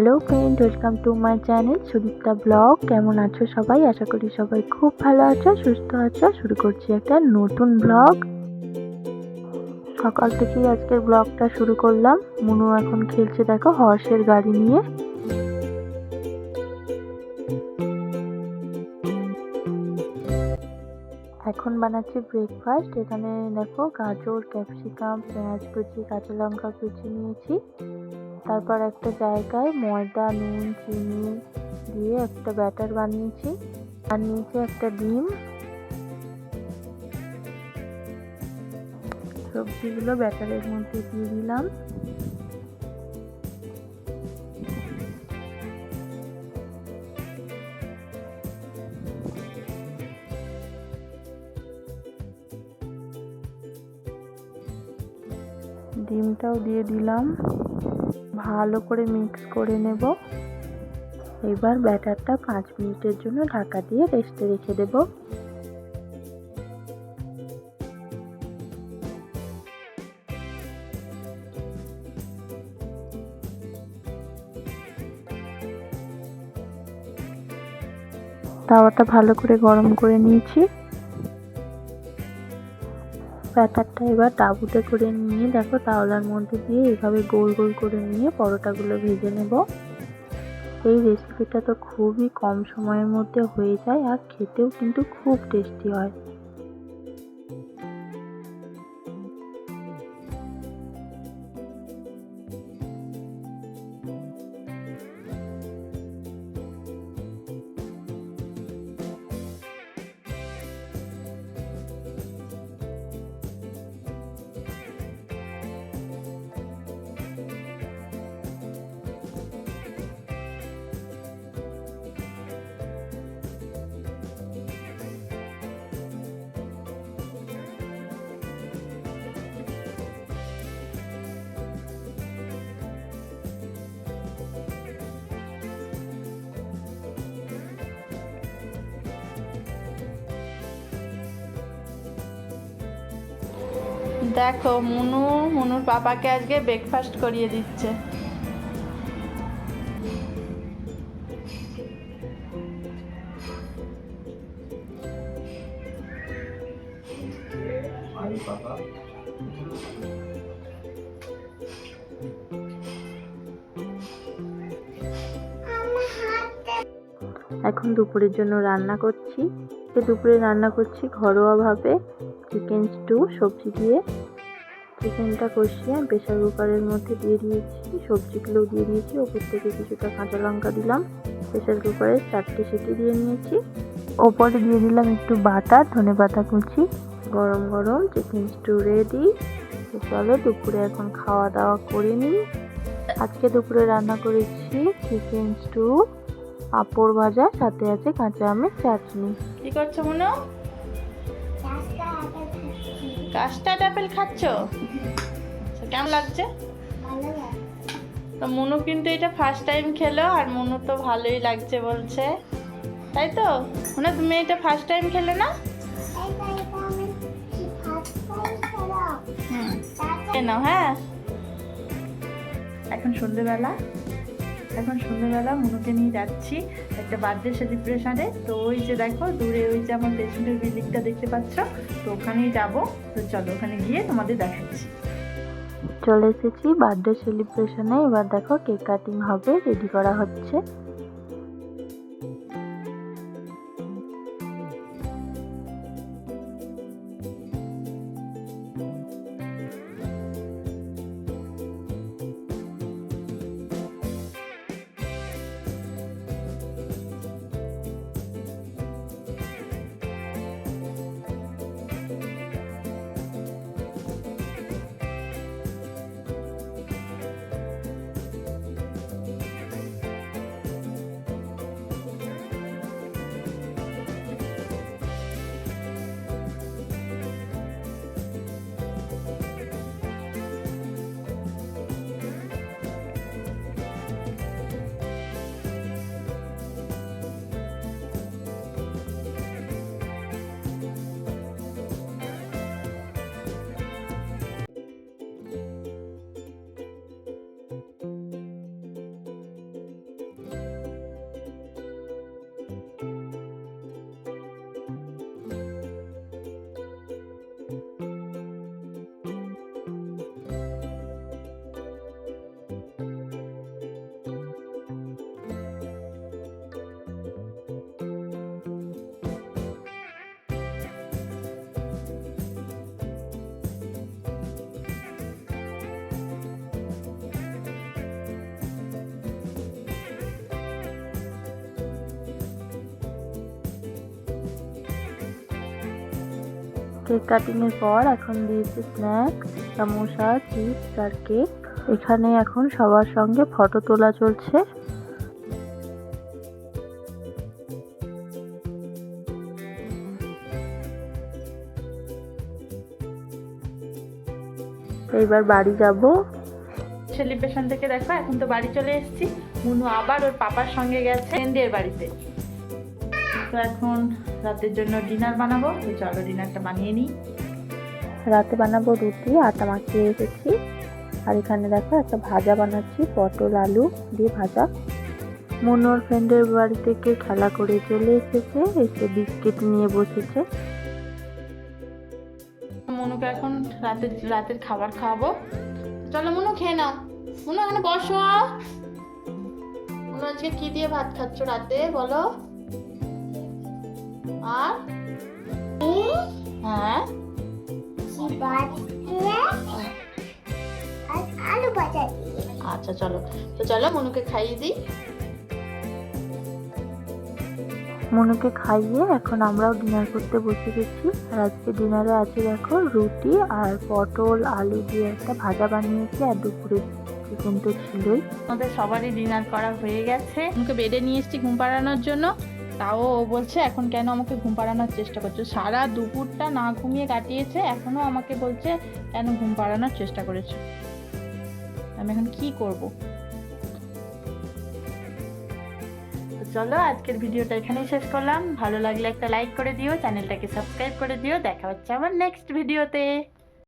Hello friend welcome to my channel Sudipta blog কেমন আছো সবাই? আশা করি সবাই খুব ভালো আছো, সুস্থ আছো। শুরু করছি একটা নতুন ব্লগ সকাল থেকেই আজকের ব্লগটা শুরু করলাম। মুনু এখন খেলছে, দেখো হর্ষের গাড়ি নিয়ে। এখন বানাচ্ছি ব্রেকফাস্ট এখানে দেখো গাজর ক্যাপসিকাম পেঁয়াজ কুচি, কাঁচা লঙ্কা কুচি নিয়েছি। তারপর একটা জায়গায় ময়দা, নুন, চিনি দিয়ে একটা ব্যাটার বানিয়েছি। আর নিচে একটা ডিম। সবজিগুলো ব্যাটারের মধ্যে দিয়ে দিলাম। ডিমটাও দিয়ে দিলাম। ভালো করে মিক্স করে নেব। এবার ব্যাটারটা পাঁচ মিনিটের জন্য ঢাকা দিয়ে রেস্টে রেখে দেব। তাওয়াটা ভালো করে গরম করে নিয়েছি। ব্যাটারটা এবার তাবুতে করে নিয়ে দেখো তাওলার মধ্যে দিয়ে এইভাবে গোল গোল করে নিয়ে পরোটাগুলো ভেজে নেব। এই রেসিপিটা তো খুবই কম সময়ের মধ্যে হয়ে যায় আর খেতেও কিন্তু খুব টেস্টি হয়। দেখো, মুনু, মুনুর পাপাকে আজকে ব্রেকফাস্ট করিয়ে দিচ্ছে। এখন দুপুরের জন্য রান্না করছি। দুপুরে রান্না করছি ঘরোয়াভাবে চিকেন স্টু, সবজি দিয়ে চিকেনটা কষিয়ে প্রেশার কুকারের মধ্যে দিয়ে দিয়েছি, সবজিগুলো দিয়ে দিয়েছি। ওপর থেকে কিছুটা কাঁচা লঙ্কা দিলাম। প্রেশার কুকারে চারটে সিটি দিয়ে নিয়েছি। ওপরে দিয়ে দিলাম একটু বাটা, ধনে পাতা কুচি, গরম গরম চিকেন স্টু রেডি চলো, দুপুরে এখন খাওয়া দাওয়া করে নিই। আজকে দুপুরে রান্না করেছি চিকেন স্টু, পাঁপড় ভাজা, সাথে আছে কাঁচা আমের চাটনি। কি করছ মুনু? কাস্টার্ড অ্যাপেল খাচ্ছ? কেমন লাগছে? তো মুনু কিন্তু এটা ফার্স্ট টাইম খেলো আর মুনু তো ভালোই লাগছে বলছে। তাই তো? মানে তুমি এটা ফার্স্ট টাইম খেলে না? নাও হ্যাঁ। এখন সন্ধেবেলা। এখন সন্ধ্যেবেলা মনুকে নিয়ে যাচ্ছি একটা বার্থডে সেলিব্রেশনে। তো ওই যে দেখো, দূরে ওই যে আমার পেছনের বিল্ডিংটা দেখতে পাচ্ছ, তো ওখানেই যাব। তো চলো, ওখানে গিয়ে তোমাদের দেখাচ্ছি। চলে এসেছি বার্থডে সেলিব্রেশনে। এবার দেখো কেক কাটিং হবে, রেডি করা হচ্ছে। কেক কাটিংয়ের পর এখন দিয়েছে স্ন্যাক্স সামোসা চিপস আর কেক এখানে এখন সবার সঙ্গে ফটো তোলা চলছে। এইবার বাড়ি যাব। সেলিব্রেশন থেকে দেখো, এখন তো বাড়ি চলে এসেছি। মুনু আবার ওর পাপার সঙ্গে গেছে। ফ্রেন্ডের বাড়িতে। তো এখন রাতের জন্য ডিনার বানাবো। তো চলো ডিনারটা বানিয়ে নিই। রাতে বানাবো রুটি আটা মাখিয়ে রেখেছি। আর এখানে দেখো একটা ভাজা বানাচ্ছি পটল আলু দিয়ে ভাজা। মনোর ফ্রেন্ডের বাড়ি থেকে খেলা করে চলে এসেছে এসে বিস্কিট নিয়ে বসেছে। মনুকে এখন রাতের রাতের খাবার খাওয়াবো। চলো মনু খেয়ে নাও। মনু এখানে বসো। মনু আজকে কি দিয়ে ভাত খাচ্ছ রাতে? বলো। আর হ্যাঁ আলু ভাজা আচ্ছা চলো। তো চলো মনুকে খাইয়ে দিই। মনুকে খাইয়ে এখন আমরাও ডিনার করতে বসে গেছি। আর আজকে ডিনারে আছে দেখো রুটি আর পটল আলু দিয়ে একটা ভাজা বানিয়েছি আর দুপুরে চিকেন তো ছিলই। আমাদের সবারই ডিনার করা হয়ে গেছে। মুখে বেডে নিয়ে এসেছি ঘুম পাড়ানোর জন্য। তাও ও বলছে, এখন কেন আমাকে ঘুম পাড়ানোর চেষ্টা করছ? সারা দুপুরটা না ঘুমিয়ে কাটিয়েছে, এখনও আমাকে বলছে কেন ঘুম পাড়ানোর চেষ্টা করেছ? আমি এখন কি করব? চলো, আজকের ভিডিওটা এখানেই শেষ করলাম। ভালো লাগলে একটা লাইক করে দিও, চ্যানেলটাকে সাবস্ক্রাইব করে দিও। দেখা হচ্ছে আমার নেক্সট ভিডিওতে।